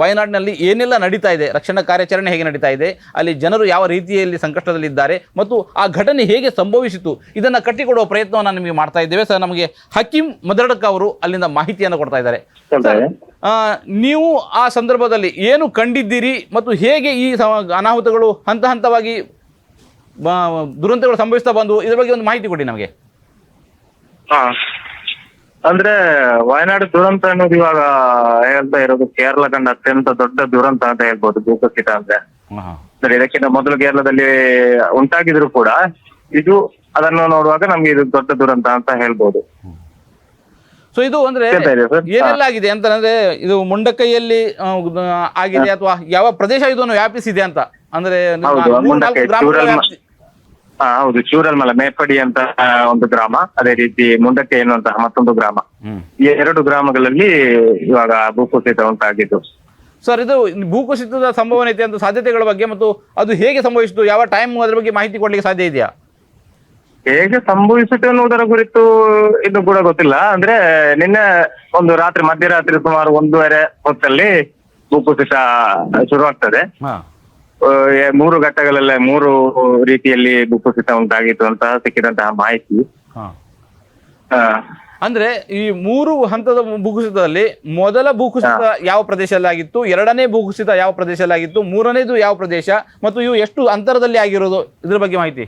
ವಯನಾಡಿನಲ್ಲಿ ಏನೆಲ್ಲ ನಡೀತಾ ಇದೆ ರಕ್ಷಣಾ ಕಾರ್ಯಾಚರಣೆ ಹೇಗೆ ನಡೀತಾ ಇದೆ ಅಲ್ಲಿ ಜನರು ಯಾವ ರೀತಿಯಲ್ಲಿ ಸಂಕಷ್ಟದಲ್ಲಿದ್ದಾರೆ ಮತ್ತು ಆ ಘಟನೆ ಹೇಗೆ ಸಂಭವಿಸಿತು ಇದನ್ನು ಕಟ್ಟಿಕೊಡುವ ಪ್ರಯತ್ನವನ್ನು ನಿಮಗೆ ಮಾಡ್ತಾ ಇದ್ದೇವೆ. ಸರ್ ನಮಗೆ ಹಕೀಂ ಮದರಡಕ ಅವರು ಅಲ್ಲಿಂದ ಮಾಹಿತಿಯನ್ನು ಕೊಡ್ತಾ ಇದ್ದಾರೆ. ನೀವು ಆ ಸಂದರ್ಭದಲ್ಲಿ ಏನು ಕಂಡಿದ್ದೀರಿ ಮತ್ತು ಹೇಗೆ ಈ ಅನಾಹುತಗಳು ಹಂತ ಹಂತವಾಗಿ ದುರಂತಗಳು ಸಂಭವಿಸ್ತಾ ಬಂದು ಇದ್ರ ಬಗ್ಗೆ ಒಂದು ಮಾಹಿತಿ ಕೊಡಿ ನಮಗೆ. ಅಂದ್ರೆ ವಯನಾಡು ದುರಂತ ಅನ್ನೋದು ಇವಾಗ ಹೇಳ್ತಾ ಇರೋದು ಕೇರಳ ಕಂಡ ಅತ್ಯಂತ ದೊಡ್ಡ ದುರಂತ ಅಂತ ಹೇಳ್ಬೋದು ಭೂಕುಸಿತ ಅಂದ್ರೆ. ಸರಿ ಇದಕ್ಕಿಂತ ಮೊದಲು ಕೇರಳದಲ್ಲಿ ಉಂಟಾಗಿದ್ರು ಕೂಡ ಇದು ಅದನ್ನು ನೋಡುವಾಗ ನಮ್ಗೆ ಇದು ದೊಡ್ಡ ದುರಂತ ಅಂತ ಹೇಳ್ಬೋದು. ಸೊ ಇದು ಅಂದ್ರೆ ಏನೆಲ್ಲ ಆಗಿದೆ ಅಂತ ಅಂದ್ರೆ ಇದು ಮುಂಡಕೈಯಲ್ಲಿ ಆಗಿದೆ ಅಥವಾ ಯಾವ ಪ್ರದೇಶ ಇದನ್ನು ವ್ಯಾಪಿಸಿದೆ ಅಂತ? ಅಂದ್ರೆ ಹಾ ಹೌದು ಚೂರಲ್ಮಲ ಮೇಪಡಿ ಅಂತ ಒಂದು ಗ್ರಾಮ. ಅದೇ ರೀತಿ ಮುಂಡಕ್ಕೆ ಎನ್ನುವಂತಹ ಮತ್ತೊಂದು ಗ್ರಾಮ. ಈ ಎರಡು ಗ್ರಾಮಗಳಲ್ಲಿ ಇವಾಗ ಭೂಕುಸಿತ ಉಂಟಾಗಿದ್ದು. ಸರ್ ಇದು ಭೂಕುಸಿತದ ಸಂಭವನೀಯತೆ ಅಂತ ಸಾಧ್ಯತೆಗಳ ಬಗ್ಗೆ ಮತ್ತು ಅದು ಹೇಗೆ ಸಂಭವಿಸಿತು ಯಾವ ಟೈಮ್ ಅದರ ಬಗ್ಗೆ ಮಾಹಿತಿ ಕೊಡ್ಲಿಕ್ಕೆ ಸಾಧ್ಯ ಇದೆಯಾ? ಹೇಗೆ ಸಂಭವಿಸಿತು ಎನ್ನುವುದರ ಕುರಿತು ಇದು ಕೂಡ ಗೊತ್ತಿಲ್ಲ. ಅಂದ್ರೆ ನಿನ್ನೆ ಒಂದು ರಾತ್ರಿ ಮಧ್ಯರಾತ್ರಿ ಸುಮಾರು ಒಂದೂವರೆ ಹೊತ್ತಲ್ಲಿ ಭೂಕುಸಿತ ಶುರುವಾಗ್ತದೆ. ಮೂರು ಘಟ್ಟಗಳಲ್ಲೇ ಮೂರು ರೀತಿಯಲ್ಲಿ ಭೂಕುಸಿತ ಉಂಟಾಗಿತ್ತು ಅಂತ ಸಿಕ್ಕಿದಂತಹ ಮಾಹಿತಿ. ಆ, ಅಂದ್ರೆ ಈ ಮೂರು ಹಂತದ ಭೂಕುಸಿತದಲ್ಲಿ ಮೊದಲ ಭೂಕುಸಿತ ಯಾವ ಪ್ರದೇಶದಲ್ಲಿ ಆಗಿತ್ತು ಎರಡನೇ ಭೂಕುಸಿತ ಯಾವ ಪ್ರದೇಶದಲ್ಲಿ ಆಗಿತ್ತು ಮೂರನೇದು ಯಾವ ಪ್ರದೇಶ ಮತ್ತು ಇವು ಎಷ್ಟು ಅಂತರದಲ್ಲಿ ಆಗಿರೋದು ಇದ್ರ ಬಗ್ಗೆ ಮಾಹಿತಿ?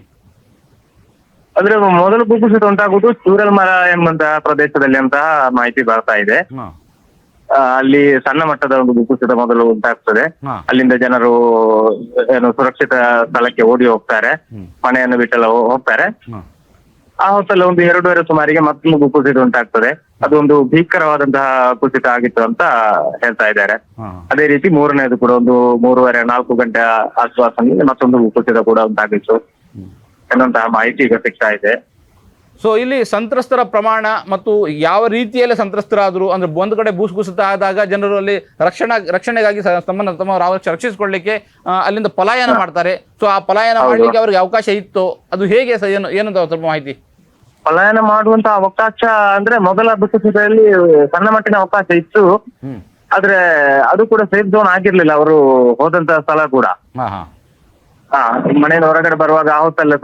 ಅಂದ್ರೆ ಮೊದಲು ಭೂಕುಸಿತ ಉಂಟಾಗುವುದು ಚೂರಲ್ಮರ ಎಂಬಂತಹ ಪ್ರದೇಶದಲ್ಲಿ ಅಂತ ಮಾಹಿತಿ ಬರ್ತಾ ಇದೆ. ಆ, ಅಲ್ಲಿ ಸಣ್ಣ ಮಟ್ಟದ ಒಂದು ಭೂಕುಸಿತ ಮೊದಲು ಉಂಟಾಗ್ತದೆ. ಹಾ. ಅಲ್ಲಿಂದ ಜನರು ಏನು ಸುರಕ್ಷಿತ ಸ್ಥಳಕ್ಕೆ ಓಡಿ ಹೋಗ್ತಾರೆ. ಮನೆಯನ್ನು ಬಿಟ್ಟೆಲ್ಲ ಹೋ- ಹೋಗ್ತಾರೆ. ಹಾ. ಆ ಹೊತ್ತಲ್ಲಿ ಒಂದು ಎರಡೂವರೆ ಸುಮಾರಿಗೆ ಮತ್ತೊಂದು ಭೂಕುಸಿತ ಉಂಟಾಗ್ತದೆ. ಅದೊಂದು ಭೀಕರವಾದಂತಹ ಕುಸಿತ ಆಗಿತ್ತು ಅಂತ ಹೇಳ್ತಾ ಇದ್ದಾರೆ. ಹಾ. ಅದೇ ರೀತಿ ಮೂರನೇದು ಕೂಡ ಒಂದು ಮೂರುವರೆ ನಾಲ್ಕು ಗಂಟೆ ಆಸುಪಾಸಿನಲ್ಲಿ ಮತ್ತೊಂದು ಭೂಕುಸಿತ ಕೂಡ ಉಂಟಾಗಿತ್ತು. ಎನ್ನುವಂತಹ ಮಾಹಿತಿ ಈಗ ಸಿಗ್ತಾ ಇದೆ. ಸೊ ಇಲ್ಲಿ ಸಂತ್ರಸ್ತರ ಪ್ರಮಾಣ ಮತ್ತು ಯಾವ ರೀತಿಯಲ್ಲಿ ಸಂತ್ರಸ್ತರಾದರು ಅಂದ್ರೆ ಒಂದು ಕಡೆ ಭೂಕುಸಿತ ಆದಾಗ ಜನರು ಅಲ್ಲಿ ರಕ್ಷಣಾ ರಕ್ಷಣೆಗಾಗಿ ತಮ್ಮನ್ನು ತಮ್ಮ ರಕ್ಷಿಸಿಕೊಳ್ಳಿಕ್ಕೆ ಅಲ್ಲಿಂದ ಪಲಾಯನ ಮಾಡ್ತಾರೆ. ಸೊ ಆ ಪಲಾಯನ. ಮಾಡಲಿಕ್ಕೆ ಅವ್ರಿಗೆ ಅವಕಾಶ ಇತ್ತು. ಅದು ಹೇಗೆ ಸರ್ ಏನು ಏನಂತ ಸ್ವಲ್ಪ ಮಾಹಿತಿ? ಪಲಾಯನ ಮಾಡುವಂತ ಅವಕಾಶ ಅಂದ್ರೆ ಮೊದಲ ಭೂಕುಸಿತದಲ್ಲಿ ಸಣ್ಣ ಮಟ್ಟಿನ ಅವಕಾಶ ಇತ್ತು. ಆದ್ರೆ ಅದು ಕೂಡ ಸೇಫ್ ಝೋನ್ ಆಗಿರ್ಲಿಲ್ಲ. ಅವರು ಹೋದಂತ ಸ್ಥಳ ಕೂಡ. ಹಾ ಮನೆಯಿಂದ ಹೊರಗಡೆ ಬರುವಾಗ ಆ ಹೊತ್ತಲ್ಲೇ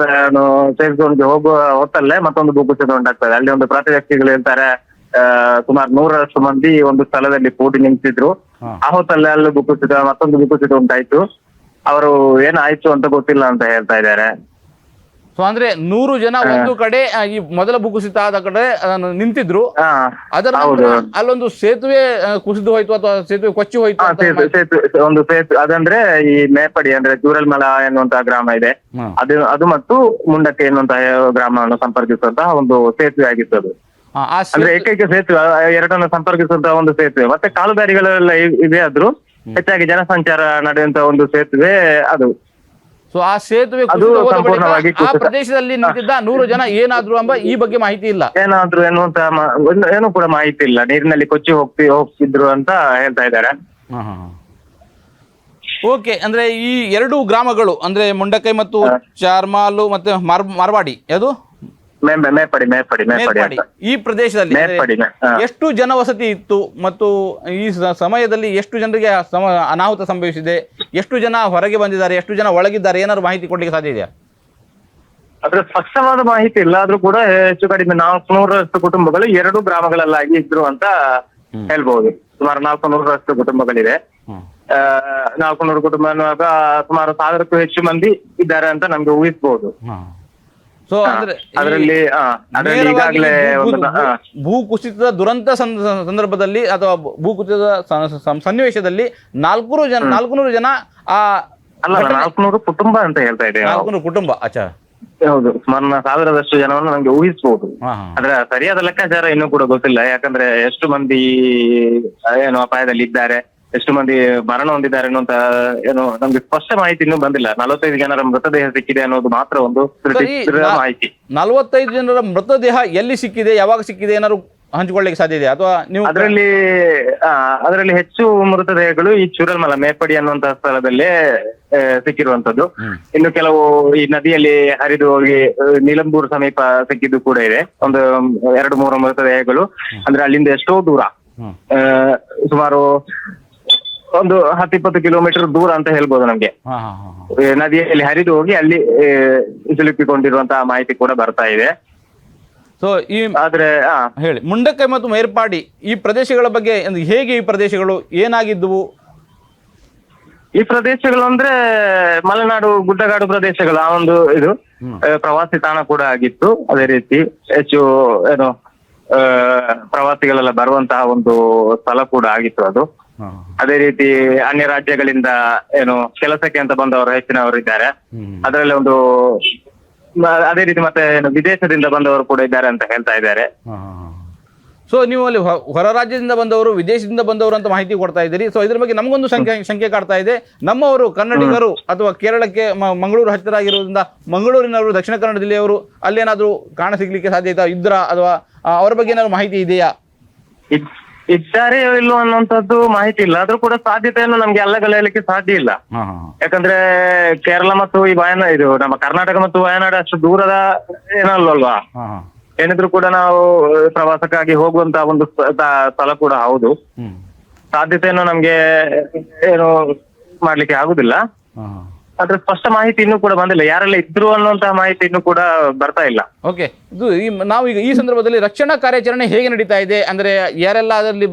ಸೇಫ್ ಝೋನ್ಗೆ ಹೋಗುವ ಹೊತ್ತಲ್ಲೇ ಮತ್ತೊಂದು ಭೂಕುಸಿತ ಉಂಟಾಗ್ತದೆ. ಅಲ್ಲಿ ಒಂದು ಪ್ರತಿ ವ್ಯಕ್ತಿಗಳು ಹೇಳ್ತಾರೆ ಆ, ಸುಮಾರು ನೂರಷ್ಟು ಮಂದಿ ಒಂದು ಸ್ಥಳದಲ್ಲಿ ಕೂಡಿ ನಿಂತಿದ್ರು. ಆ ಹೊತ್ತಲ್ಲೇ ಅಲ್ಲಿ ಭೂಕುಸಿತ ಮತ್ತೊಂದು ಭೂಕುಸಿತ ಉಂಟಾಯ್ತು. ಅವರು ಏನಾಯ್ತು ಅಂತ ಗೊತ್ತಿಲ್ಲ ಅಂತ ಹೇಳ್ತಾ ಇದ್ದಾರೆ. ಸೊ ಅಂದ್ರೆ ನೂರು ಜನ ಒಂದು ಕಡೆ ಈ ಮೊದಲ ಭೂಕುಸಿತ ಆದ ಕಡೆ ಅದನ್ನು ನಿಂತಿದ್ರು. ಅದರ ನಂತರ ಅಲ್ಲೊಂದು ಸೇತುವೆ ಕುಸಿದು ಹೋಯ್ತು ಅಥವಾ ಸೇತುವೆ ಕೊಚ್ಚಿ ಹೋಯ್ತು ಸೇತುವೆ ಒಂದು ಸೇತುವೆ ಅದಂದ್ರೆ ಈ ಮೇಪಡಿ ಅಂದ್ರೆ ಚೂರಲ್ಮಲ ಎನ್ನುವಂತಹ ಗ್ರಾಮ ಇದೆ. ಅದು ಅದು ಮತ್ತು ಮುಂಡಕ್ಕೆ ಎನ್ನುವಂತಹ ಗ್ರಾಮವನ್ನು ಸಂಪರ್ಕಿಸುವಂತಹ ಒಂದು ಸೇತುವೆ ಆಗಿತ್ತು ಅದು ಅಂದ್ರೆ ಏಕೈಕ ಸೇತುವೆ ಎರಡನ್ನು ಸಂಪರ್ಕಿಸುವಂತಹ ಒಂದು ಸೇತುವೆ. ಮತ್ತೆ ಕಾಲುದಾರಿಗಳೆಲ್ಲ ಇದೆ ಆದ್ರೂ ಹೆಚ್ಚಾಗಿ ಜನಸಂಚಾರ ನಡೆಯುವಂತಹ ಒಂದು ಸೇತುವೆ ಅದು. ಸೊ ಆ ಸೇತುವೆ ಕುಸಿದು ಬಳಿಕ ಆ ಪ್ರದೇಶದಲ್ಲಿ ನಿಂತಿದ್ದ ನೂರು ಜನ ಏನಾದ್ರು ಎಂಬ ಈ ಬಗ್ಗೆ ಮಾಹಿತಿ ಇಲ್ಲ. ಏನಾದ್ರು ಎನ್ನುವಂತ ಏನು ಕೂಡ ಮಾಹಿತಿ ಇಲ್ಲ. ನೀರಿನಲ್ಲಿ ಕೊಚ್ಚಿ ಹೋಗ್ತಿ ಹೋಗ್ತಿದ್ರು ಅಂತ ಹೇಳ್ತಾ ಇದ್ದಾರೆ. ಓಕೆ ಅಂದ್ರೆ ಈ ಎರಡು ಗ್ರಾಮಗಳು ಅಂದ್ರೆ ಮುಂಡಕೈ ಮತ್ತು ಚಾರ್ಮಾಲು ಮತ್ತೆ ಮಾರ್- ಮಾರ್ವಾಡಿ ಯಾವುದು? ಮೇಪಡಿ ಮೇಪಡಿ ಮೇಪಡಿ ಮೇಲ್ಪಾಡಿ ಅಂತ. ಈ ಪ್ರದೇಶದಲ್ಲಿ ಎಷ್ಟು ಜನ ಮೇ- ಹಾ. ಎಷ್ಟು ಜನವಸತಿ ಇತ್ತು ಮತ್ತು ಈ ಸ- ಸಮಯದಲ್ಲಿ ಎಷ್ಟು ಜನರಿಗೆ ಸಮ ಅನಾಹುತ ಸಂಭವಿಸಿದೆ? ಎಷ್ಟು ಜನ ಹೊರಗೆ ಬಂದಿದ್ದಾರೆ? ಎಷ್ಟು ಜನ ಒಳಗಿದ್ದಾರೆ? ಏನಾದ್ರು ಮಾಹಿತಿ ಕೊಡ್ಲಿಕ್ಕೆ ಸಾಧ್ಯ ಇದೆಯಾ? ಅದ್ರ ಸ್ಪಷ್ಟವಾದ ಮಾಹಿತಿ ಇಲ್ಲ. ಆದ್ರೂ ಕೂಡ ಹೆಚ್ಚು ಕಡಿಮೆ ನಾಲ್ಕುನೂರಷ್ಟು ಕುಟುಂಬಗಳು ಎರಡು ಗ್ರಾಮಗಳಲ್ಲಾಗಿ ಇದ್ರು ಅಂತ ಹೇಳ್ಬಹುದು ಸುಮಾರು ನಾಲ್ಕುನೂರಷ್ಟು ಕುಟುಂಬಗಳಿದೆ ಆ, ನಾಲ್ಕುನೂರು ಕುಟುಂಬ ಅನ್ನುವಾಗ ಸುಮಾರು ಸಾವಿರಕ್ಕೂ ಹೆಚ್ಚು ಮಂದಿ ಇದ್ದಾರೆ ಅಂತ ನಮ್ಗೆ ಊಹಿಸಬಹುದು ಸೊ ಅಂದ್ರೆ ಅದರಲ್ಲಿ ಭೂ- ಕುಸಿತದ ದುರಂತ ಸಂದ- ಸಂದರ್ಭದಲ್ಲಿ ಅಥವಾ ಭೂ ಕುಸಿತದ ಸನ್ನಿವೇಶದಲ್ಲಿ ನಾಲ್ಕುನೂರು ಜನ ನಾಲ್ಕುನೂರು ಜನ ಆ ನಾಲ್ಕುನೂರು ಕುಟುಂಬ ಅಂತ ಹೇಳ್ತಾ ಇದೆ ನಾಲ್ಕುನೂರು ಕುಟುಂಬ ಅಚ್ಚಾ. ಹೌದು ಸುಮಾರು ಸಾವಿರದಷ್ಟು ಜನವನ್ನು ನಮ್ಗೆ ಊಹಿಸಬಹುದು ಅದ್ರ ಸರಿಯಾದ ಲೆಕ್ಕಾಚಾರ ಇನ್ನೂ ಕೂಡ ಗೊತ್ತಿಲ್ಲ ಯಾಕಂದ್ರೆ ಎಷ್ಟು ಮಂದಿ ಏನು ಅಪಾಯದಲ್ಲಿ ಇದ್ದಾರೆ ಎಷ್ಟು ಮಂದಿ ಮರಣ ಹೊಂದಿದ್ದಾರೆ ಅನ್ನುವಂತ ಏನು ನಮ್ಗೆ ಸ್ಪಷ್ಟ ಮಾಹಿತಿ ಇನ್ನೂ ಬಂದಿಲ್ಲ. ನಲವತ್ತೈದು ಜನರ ಮೃತದೇಹ ಸಿಕ್ಕಿದೆ ಅನ್ನೋದು ಮಾತ್ರ ಒಂದು ದೃಢ- ಮಾಹಿತಿ. ನಲವತ್ತೈದು ಜನರ ಮೃತದೇಹ ಎಲ್ಲಿ ಸಿಕ್ಕಿದೆ ಯಾವಾಗ ಸಿಕ್ಕಿದೆ ಏನಾದ್ರು ಹಂಚಿಕೊಳ್ಳಿಕ್ಕೆ ಸಾಧ್ಯ ಇದೆ ಅಥವಾ ನೀವು ಅದರಲ್ಲಿ ಅದರಲ್ಲಿ ಹೆಚ್ಚು ಮೃತದೇಹಗಳು ಈ ಚೂರಲ್ಮಲ ಮೇಪಡಿ ಅನ್ನುವಂತಹ ಸ್ಥಳದಲ್ಲೇ ಸಿಕ್ಕಿರುವಂತದ್ದು ಇನ್ನು ಕೆಲವು ಈ ನದಿಯಲ್ಲಿ ಹರಿದು ಹೋಗಿ ನೀಲಂಬೂರ್ ಸಮೀಪ ಸಿಕ್ಕಿದ್ದು ಕೂಡ ಇದೆ. ಒಂದು ಎರಡು ಮೂರು ಮೃತದೇಹಗಳು. ಅಂದ್ರೆ ಅಲ್ಲಿಂದ ಎಷ್ಟೋ ದೂರ. ಸುಮಾರು ಒಂದು ಹತ್ತಿಪ್ಪತ್ತು ಕಿಲೋಮೀಟರ್ ದೂರ ಅಂತ ಹೇಳ್ಬೋದು ನಮ್ಗೆ. ಹಾ ಹಾ ಹಾ ಹಾ. ಈ ನದಿಯಲ್ಲಿ ಹರಿದು ಹೋಗಿ ಅಲ್ಲಿ ಸಿಲುಕಿಕೊಂಡಿರುವಂತಹ ಮಾಹಿತಿ ಕೂಡ ಬರ್ತಾ ಇದೆ. ಸೊ ಈ ಆದ್ರೆ ಆ. ಹೇಳಿ ಮುಂಡಕ್ಕೆ ಮತ್ತು ಮೇರ್ಪಾಡಿ ಈ ಪ್ರದೇಶಗಳ ಬಗ್ಗೆ ಹೇಗೆ ಈ ಪ್ರದೇಶಗಳು ಏನಾಗಿದ್ದುವು? ಈ ಪ್ರದೇಶಗಳು ಅಂದ್ರೆ ಮಲೆನಾಡು ಗುಡ್ಡಗಾಡು ಪ್ರದೇಶಗಳು ಆ ಒಂದು ಇದು ಆ, ಪ್ರವಾಸಿ ತಾಣ ಕೂಡ ಆಗಿತ್ತು. ಅದೇ ರೀತಿ ಹೆಚ್ಚು ಏನು ಪ್ರವಾಸಿಗಳೆಲ್ಲ ಬರುವಂತಹ ಒಂದು ಸ್ಥಳ ಕೂಡ ಆಗಿತ್ತು ಅದು. ಅದೇ ರೀತಿ ಅನ್ಯ ರಾಜ್ಯಗಳಿಂದ ಏನು ಕೆಲಸಕ್ಕೆ ಅಂತ ಬಂದವರು ಹೆಚ್ಚಿನವರು ಇದ್ದಾರೆ. ಅದರಲ್ಲಿ ಒಂದು ಅದೇ ರೀತಿ ಮತ್ತೆ ಏನು ವಿದೇಶದಿಂದ ಬಂದವರು ಕೂಡ ಇದ್ದಾರೆ ಅಂತ ಹೇಳ್ತಾ ಇದ್ದಾರೆ. ಸೊ ನೀವು ಅಲ್ಲಿ ಹೊರ ರಾಜ್ಯದಿಂದ ಬಂದವರು ವಿದೇಶದಿಂದ ಬಂದವರು ಅಂತ ಮಾಹಿತಿ ಕೊಡ್ತಾ ಇದ್ದೀರಿ. ಸೊ ಇದ್ರ ಬಗ್ಗೆ ನಮಗೊಂದು ಸಂಖ್ಯೆ ಸಂಖ್ಯೆ ಕಾಡ್ತಾ ಇದೆ. ನಮ್ಮವರು ಕನ್ನಡಿಗರು ಅಥವಾ ಕೇರಳಕ್ಕೆ ಮಂಗಳೂರು ಹತ್ತಿರ ಆಗಿರೋದ್ರಿಂದ ಮಂಗಳೂರಿನವರು ದಕ್ಷಿಣ ಕನ್ನಡ ಜಿಲ್ಲೆಯವರು ಅಲ್ಲೇನಾದರೂ ಕಾಣ ಸಿಗ್ಲಿಕ್ಕೆ ಸಾಧ್ಯತೆ ಇದ್ರ ಅಥವಾ ಅವರ ಬಗ್ಗೆ ಏನಾದ್ರು ಮಾಹಿತಿ ಇದೆಯಾ? ಇದ್- ಇದ್ದಾರೆ ಇಲ್ಲೋ ಅನ್ನುವಂಥದ್ದು ಮಾಹಿತಿ ಇಲ್ಲ. ಆದ್ರೂ ಕೂಡ ಸಾಧ್ಯತೆಯನ್ನು ನಮ್ಗೆ ಅಲ್ಲಗಳೆಯಲಿಕ್ಕೆ ಸಾಧ್ಯ ಇಲ್ಲ. ಯಾಕಂದ್ರೆ ಕೇರಳ ಮತ್ತು ಈ ವಯನಾಡ್ ಇದು ನಮ್ಮ ಕರ್ನಾಟಕ ಮತ್ತು ವಯನಾಡು ಅಷ್ಟು ದೂರದ ಏನಲ್ವಲ್ವಾ ಏನಿದ್ರು ಕೂಡ ನಾವು ಪ್ರವಾಸಕ್ಕಾಗಿ ಹೋಗುವಂತ ಒಂದು ಸ್ಥಳ ಕೂಡ ಹೌದು. ಸಾಧ್ಯತೆಯನ್ನು ನಮ್ಗೆ ಏನು ಮಾಡ್ಲಿಕ್ಕೆ ಆಗುದಿಲ್ಲ. ಆದ್ರೆ ಸ್ಪಷ್ಟ ಮಾಹಿತಿ ಇನ್ನೂ ಕೂಡ ಬಂದಿಲ್ಲ. ಯಾರೆಲ್ಲ ಇದ್ರು ಅನ್ನುವಂತಹ ಮಾಹಿತಿ ಇನ್ನೂ ಕೂಡ ಬರ್ತಾ ಇಲ್ಲ. ಓಕೆ. ಇದು ನಾವು ಈಗ ಈ ಸಂದರ್ಭದಲ್ಲಿ ರಕ್ಷಣಾ ಕಾರ್ಯಾಚರಣೆ ಹೇಗೆ ನಡೀತಾ ಇದೆ? ಅಂದ್ರೆ ಯಾರೆಲ್ಲ ಅದರಲ್ಲಿ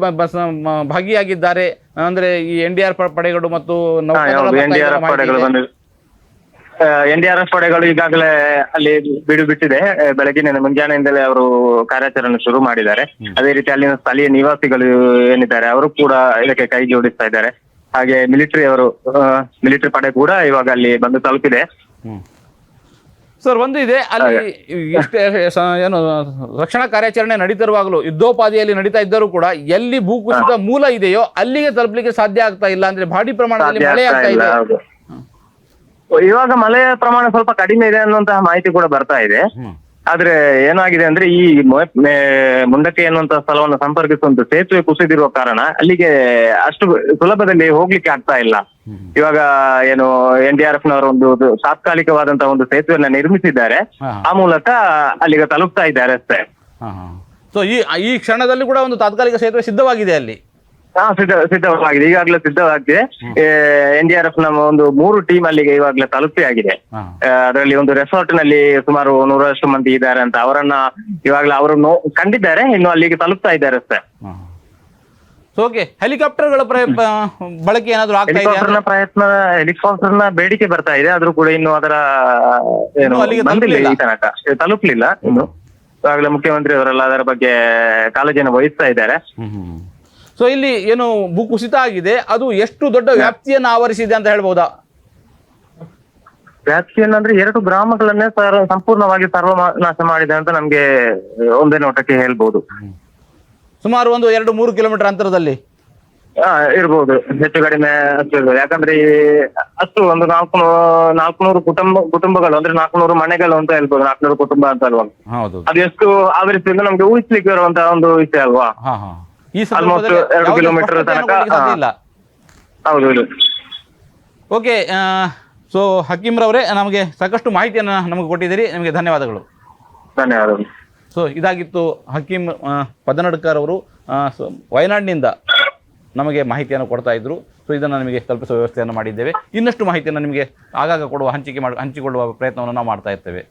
ಭಾಗಿಯಾಗಿದ್ದಾರೆ? ಅಂದ್ರೆ ಈ ಎನ್ ಡಿ ಆರ್ ಪಡೆಗಳು ಮತ್ತು ಎನ್ ಡಿ ಆರ್ ಎಫ್ ಪಡೆಗಳು ಈಗಾಗಲೇ ಅಲ್ಲಿ ಬಿಡು ಬಿಟ್ಟಿದೆ. ಆ, ಬೆಳಗಿನ ಮುಂಜಾನೆಯಿಂದಲೇ ಅವರು ಕಾರ್ಯಾಚರಣೆ ಶುರು ಮಾಡಿದ್ದಾರೆ. ಅದೇ ರೀತಿ ಅಲ್ಲಿನ ಸ್ಥಳೀಯ ನಿವಾಸಿಗಳು ಏನಿದ್ದಾರೆ ಅವರು ಕೂಡ ಇದಕ್ಕೆ ಕೈ ಜೋಡಿಸ್ತಾ ಇದ್ದಾರೆ. ಹಾಗೆ ಮಿಲಿಟರಿ ಅವರು ಮಿಲಿಟರಿ ಪಡೆ ಕೂಡ ಇವಾಗ ಅಲ್ಲಿ ಬಂದು ತಲುಪಿದೆ. ಸರ್ ಒಂದು ಇದೆ ಅಲ್ಲಿ ಎಷ್ಟೇ ಸ- ಏನು ರಕ್ಷಣಾ ಕಾರ್ಯಾಚರಣೆ ನಡೀತಿರುವಾಗಲೂ ಯುದ್ಧೋಪಾದಿಯಲ್ಲಿ ನಡೀತಾ ಇದ್ದರೂ ಕೂಡ ಎಲ್ಲಿ ಭೂಕುಸಿತ ಮೂಲ ಇದೆಯೋ ಅಲ್ಲಿಗೆ ತಲುಪಲಿಕ್ಕೆ ಸಾಧ್ಯ ಆಗ್ತಾ ಇಲ್ಲ. ಅಂದ್ರೆ ಭಾರಿ ಪ್ರಮಾಣದಲ್ಲಿ ಸಾಧ್ಯ ಮಳೆ ಆಗ್ತಾ ಆಗ್ತಾ ಇಲ್ಲ ಇದೆ. ಹೌದು. ಇವಾಗ ಮಳೆಯ ಪ್ರಮಾಣ ಸ್ವಲ್ಪ ಕಡಿಮೆ ಇದೆ ಅನ್ನುವಂತಹ ಮಾಹಿತಿ ಕೂಡ ಬರ್ತಾ ಇದೆ. ಆದ್ರೆ ಏನಾಗಿದೆ ಅಂದ್ರೆ ಈ ಮುಂದಕ್ಕೆ ಎನ್ನುವಂತಹ ಸ್ಥಳವನ್ನು ಸಂಪರ್ಕಿಸುವಂತ ಸೇತುವೆ ಕುಸಿದಿರುವ ಕಾರಣ ಅಲ್ಲಿಗೆ ಅಷ್ಟು ಸುಲಭದಲ್ಲಿ ಹೋಗ್ಲಿಕ್ಕೆ ಆಗ್ತಾ ಇಲ್ಲ. ಇವಾಗ ಏನು ಎನ್ ಡಿ ಆರ್ ಎಫ್ ನವರ ಒಂದು ಒಂದು ತಾತ್ಕಾಲಿಕವಾದಂತಹ ಒಂದು ಸೇತುವೆಯನ್ನ ನಿರ್ಮಿಸಿದ್ದಾರೆ. ಆ ಮೂಲಕ ಅಲ್ಲಿಗೆ ತಲುಪ್ತಾ ಇದ್ದಾರೆ ಅಷ್ಟೇ. ಸೊ ಈ ಈ ಕ್ಷಣದಲ್ಲಿ ಕೂಡ ಒಂದು ತಾತ್ಕಾಲಿಕ ಸೇತುವೆ ಸಿದ್ಧವಾಗಿದೆ ಅಲ್ಲಿ. ಹಾ ಸಿದ್ಧ ಸಿದ್ಧವಾಗಿದೆ. ಈಗಾಗಲೇ ಸಿದ್ಧವಾಗಿದೆ. ಎನ್ ಡಿ ಆರ್ ಎಫ್ನ ಒಂದು ಮೂರು ಟೀಮ್ ಅಲ್ಲಿಗೆ ಇವಾಗಲೇ ತಲುಪಿ ಆಗಿದೆ. ಅದರಲ್ಲಿ ಒಂದು ರೆಸಾರ್ಟ್ನಲ್ಲಿ ಸುಮಾರು ನೂರಷ್ಟು ಮಂದಿ ಇದ್ದಾರೆ ಅಂತ ಅವರನ್ನ ಇವಾಗಲೇ ಅವರು ಕಂಡಿದ್ದಾರೆ. ಇನ್ನು ಅಲ್ಲಿಗೆ ತಲುಪ್ತಾ ಇದ್ದಾರೆ ಸರ್ ಓಕೆ ಹೆಲಿಕಾಪ್ಟರ್ಗಳ ಬಳಕೆ ಏನಾದ್ರು ಆಗ್ತಾ ಇದೆ ಪ್ರಯತ್ನ ಹೆಲಿಕಾಪ್ಟರ್ನ ಬೇಡಿಕೆ ಬರ್ತಾ ಇದೆ. ಆದ್ರೂ ಕೂಡ ಇನ್ನು ಅದರ ಏನು ಬಂದಿಲ್ಲ ಈ ತನಕ. ತಲುಪ್ಲಿಲ್ಲ ಇನ್ನು. ಇವಾಗಲೇ ಮುಖ್ಯಮಂತ್ರಿ ಅವರೆಲ್ಲ ಅದರ ಬಗ್ಗೆ ಕಾಳಜಿಯನ್ನು ವಹಿಸ್ತಾ ಇದ್ದಾರೆ. ಸೊ ಇಲ್ಲಿ ಏನು ಭೂಕುಸಿತ ಆಗಿದೆ ಅದು ಎಷ್ಟು ದೊಡ್ಡ ವ್ಯಾಪ್ತಿಯನ್ನು ಆವರಿಸಿದೆ ಅಂತ ಹೇಳ್ಬೋದಾ? ವ್ಯಾಪ್ತಿಯನ್ನಂದ್ರೆ ಎರಡು ಗ್ರಾಮಗಳನ್ನೇ ಸರ್ ಸಂಪೂರ್ಣವಾಗಿ ಸರ್ವನಾಶ ಮಾಡಿದೆ ಅಂತ ನಮ್ಗೆ ಒಂದೇ ನೋಟಕ್ಕೆ ಹೇಳ್ಬೋದು. ಸುಮಾರು ಒಂದು ಎರಡು ಮೂರು ಕಿಲೋಮೀಟರ್ ಅಂತರದಲ್ಲಿ? ಇರ್ಬೋದು ಹೆಚ್ಚು ಕಡಿಮೆ ಅಷ್ಟು ಇರ್ಬೋದು ಯಾಕಂದ್ರೆ ಅಷ್ಟು ಒಂದು ನಾಲ್ಕು ನಾಲ್ಕುನೂರು ಕುಟುಂಬ ಕುಟುಂಬಗಳು ಅಂದ್ರೆ ನಾಲ್ಕುನೂರು ಮನೆಗಳು ಅಂತ ಹೇಳ್ಬೋದು ನಾಲ್ಕುನೂರು ಕುಟುಂಬ ಅಂತ ಅಲ್ವಾ? ಅದು ಎಷ್ಟು ಆವರಿಸಿದ್ರೆ ನಮ್ಗೆ ಊಹಿಸ್ಲಿಕ್ಕೆ ಇರುವಂತಹ ಒಂದು ವಿಷಯ ಅಲ್ವಾ? ಈ ಸಂದರ್ಭದಲ್ಲಿ ಎರಡು ತನಕ. ಇಲ್ಲ ಹೌದು ಹೌದು. ಓಕೆ ಸೊ ಹಕೀಮ್ರವರೇ ನಮಗೆ ಸಾಕಷ್ಟು ಮಾಹಿತಿಯನ್ನು ನಮಗೆ ಕೊಟ್ಟಿದ್ದೀರಿ. ನಿಮಗೆ ಧನ್ಯವಾದಗಳು. ಧನ್ಯವಾದಗಳು. ಸೊ ಇದಾಗಿತ್ತು ಹಕೀಮ್ ಪದನಡ್ಕರ್ ಅವರು. ವಯನಾಡಿನಿಂದ ನಮಗೆ ಮಾಹಿತಿಯನ್ನು ಕೊಡ್ತಾ ಇದ್ರು. ಸೊ ಇದನ್ನು ನಿಮಗೆ ತಲುಪಿಸುವ ವ್ಯವಸ್ಥೆಯನ್ನು ಮಾಡಿದ್ದೇವೆ. ಇನ್ನಷ್ಟು ಮಾಹಿತಿಯನ್ನು ನಿಮಗೆ ಆಗಾಗ ಕೊಡುವ ಹಂಚಿಕೆ ಮಾಡಿ ಹಂಚಿಕೊಳ್ಳುವ ಪ್ರಯತ್ನವನ್ನು ನಾವು ಮಾಡ್ತಾ ಇರ್ತೇವೆ.